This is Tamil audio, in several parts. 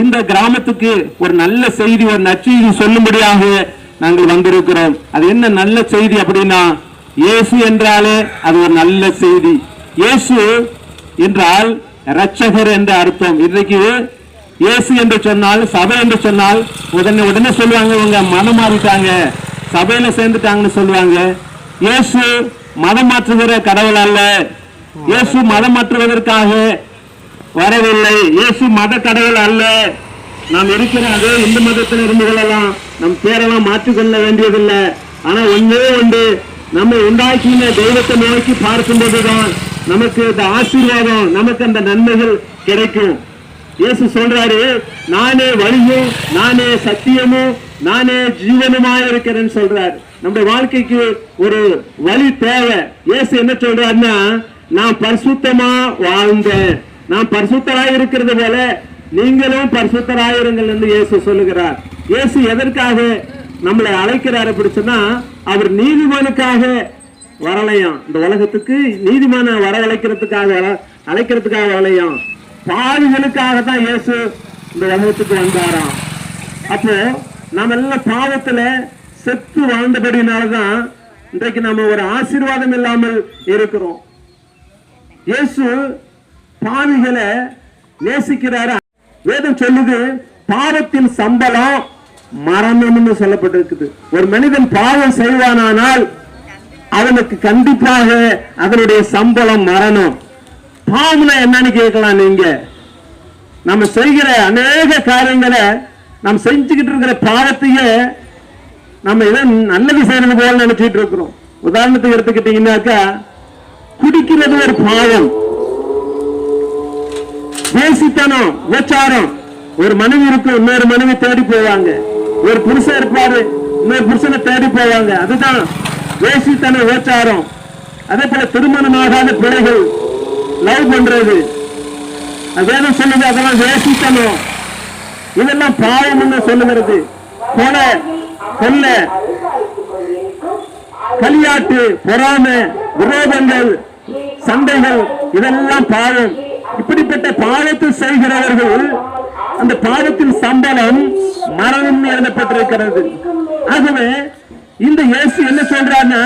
இந்த கிராமத்துக்கு ஒரு நல்ல செய்தி ஒரு நற்செய்தி சொல்லும்படியாக நாங்கள் வந்திருக்கிறோம். அது என்ன நல்ல செய்தி அப்படின்னா இயேசு என்றாலே அது ஒரு நல்ல செய்தி. இயேசு என்றால் ரட்சகர் என்ற அர்த்தம். இன்றைக்கு இயேசு என்று சொன்னால் சபை என்று சொன்னால் உடனே உடனே சொல்லுவாங்க இவங்க மனம் மாறிட்டாங்க. சபையில சேர்ந்துட்டாங்கன்னு சொல்லுவாங்க. இயேசு மதம் மாற்றுகிற கடவுள் அல்ல. இயேசு மதம் மாற்றுவதற்காக வரவில்லை. இயேசு மத கடவுள் அல்ல. நாம் இருக்கிற அதே இந்து மதத்தில் இருந்து கொள்ளலாம். நம் பேரெல்லாம் மாற்றிக்கொள்ள வேண்டியதில்லை. ஆனா ஒன்றே ஒன்று நம்மை உண்டாக்கின தெய்வத்தை நோக்கி பார்க்கும்போதுதான் நமக்கு இந்த ஆசீர்வாதம் நமக்கு அந்த நன்மைகள் கிடைக்கும். இயேசு சொல்றாரு நானே வழியும் நானே சத்தியமும் நானே ஜீவனுமாய் இருக்கிறேன்னு சொல்றாரு. நம்முடைய வாழ்க்கைக்கு ஒரு வழி தேவை. இயேசு என்ன சொல்றாருன்னா நான் பரிசுத்தமா வாழ்ந்தேன். நான் பரிசுத்தராய் இருக்கிறது போல நீங்களும் பரிசுத்தராயிருங்கள் என்று இயேசு சொல்லுகிறார். இயேசு எதற்காக நம்மளை அழைக்கிறார் அப்படி சொன்னா அவர் நீதிமானுக்காக வரலையாம். இந்த உலகத்துக்கு நீதிமான வரவழைக்கிறதுக்காக வர- அழைக்கிறதுக்காக வரலையாம். பாவிகளுக்காக தான் இயேசு இந்த உலகத்துக்கு வந்தாராம். அப்போ நம்ம எல்லாம் பாவத்துல செத்து வாழ்ந்தபடினாலதான் இன்றைக்கு நம்ம ஒரு ஆசீர்வாதம் இல்லாமல் இருக்கிறோம். இயேசு பாவிகளை நேசிக்கிறாரு? வேதம் சொல்லுது பாவத்தின் சம்பளம் மரணம்னு சொல்லப்பட்டிருக்குது. ஒரு மனிதன் பாவம் செய்வானானால் அவனுக்கு கண்டிப்பாக அதனுடைய சம்பளம் மரணம். பாவம்னா என்னன்னு கேட்கலாம் நீங்க. நம்ம செய்கிற அநேக காரியங்களை நாம் செஞ்சுக்கிட்டு இருக்கிற பாவத்தையே நம்ம ஏதோ நல்லது செய்யறது போல நினைச்சிட்டு இருக்கிறோம். உதாரணத்துக்கு எடுத்துக்கிட்டீங்கன்னாக்கா குடிக்கிறது ஒரு பாவம். பேசித்தனம் விபச்சாரம் ஒரு மனைவி இருக்கும் இன்னொரு மனைவி தேடி போவாங்க. ஒரு புருஷன் இருப்பாரு இன்னொரு புருஷனை தேடி போவாங்க. அதுதான் வேசித்தனம் விபச்சாரம் அதே போல திருமணமாகாத பிள்ளைகள் லவ் பண்றது. அது வேதம் சொல்லுது அதெல்லாம் வேசித்தனம் இதெல்லாம் பாவம்னு சொல்லுகிறது. கொலை கொல்லை கலியாட்டு பொறாமை விரோதங்கள் சண்டைகள் இதெல்லாம் பாவம். இப்படிப்பட்ட பாவத்தை செய்கிறவர்கள் அந்த பாவத்தின் சம்பளம் மரணம் எழுதப்பட்டிருக்கிறது ஆகவே இந்த இயேசு என்ன சொல்றாருன்னா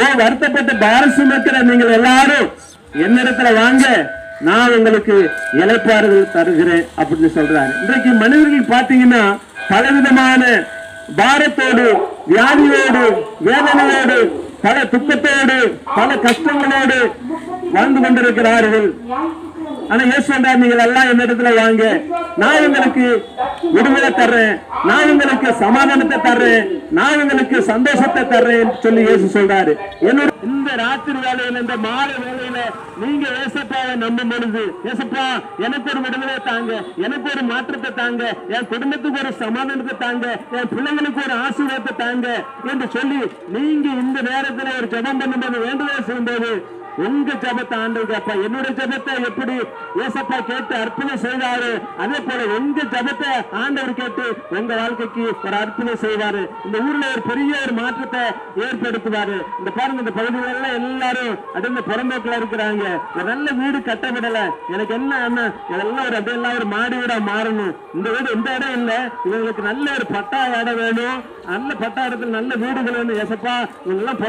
ஓ வருத்தப்பட்ட பாரசம் இருக்கிற நீங்கள் எல்லாரும் என்னிடத்துல வாங்க நான் உங்களுக்கு இழப்பாறுதல் தருகிறேன் அப்படின்னு சொல்றாரு. இன்றைக்கு மனிதர்கள் பாத்தீங்கன்னா பலவிதமான பாரத்தோடு வியாதியோடு வேதனையோடு பல துக்கத்தோடு பல கஷ்டங்களோடு வாழ்ந்து கொண்டிருக்கிறார்கள். ஆனா இயேசு சொல்றார் நீங்கள் எல்லாம் என்னிடத்துல வாங்க. நான் உங்களுக்கு விடுதலை தர்றேன். நான் உங்களுக்கு சமாதானத்தை தர்றேன். நான் உங்களுக்கு சந்தோஷத்தை தர்றேன் சொல்லி இயேசு சொல்றாரு. என்னோட இந்த ராத்திரி வேலையில இந்த மாலை வேலையில நீங்க ஏசப்பாவை நம்பும் பொழுது ஏசப்பா எனக்கு ஒரு விடுதலை தாங்க. எனக்கு ஒரு மாற்றத்தை தாங்க. என் குடும்பத்துக்கு ஒரு சமாதானத்தை தாங்க. என் பிள்ளைங்களுக்கு ஒரு ஆசீர்வாதத்தை தாங்க என்று சொல்லி நீங்க இந்த நேரத்தில் ஒரு ஜெபம் பண்ணும்போது வேண்டுதல் செய்யும்போது உங்க ஜபத்தை ஆண்டவர் கேட்பா என்னுடைய ஜபத்தை எப்படி ஏசப்பா கேட்டு அர்ப்பணம் செய்வாரு? அதே போல உங்க ஜபத்தை ஆண்டவர் கேட்டு உங்க வாழ்க்கைக்கு ஒரு அர்ப்பணம் செய்வாரு. இந்த ஊர்ல ஒரு பெரிய ஒரு மாற்றத்தை ஏற்படுத்துவாரு. இந்த பாருங்க இந்த பகுதிகள் எல்லாரும் அடுத்த புறம்போக்கில் இருக்கிறாங்க. ஒரு நல்ல வீடு கட்டப்படல எனக்கு என்ன அண்ணா? இதெல்லாம் ஒரு அப்படியெல்லாம் ஒரு மாடி வீடா மாறணும். இந்த வீடு இந்த இடம் இல்ல. இவங்களுக்கு நல்ல ஒரு பட்டா இடம் வேணும். நல்ல பட்டா இடத்துல நல்ல வீடுகள் வேணும். ஏசப்பா இவங்கெல்லாம்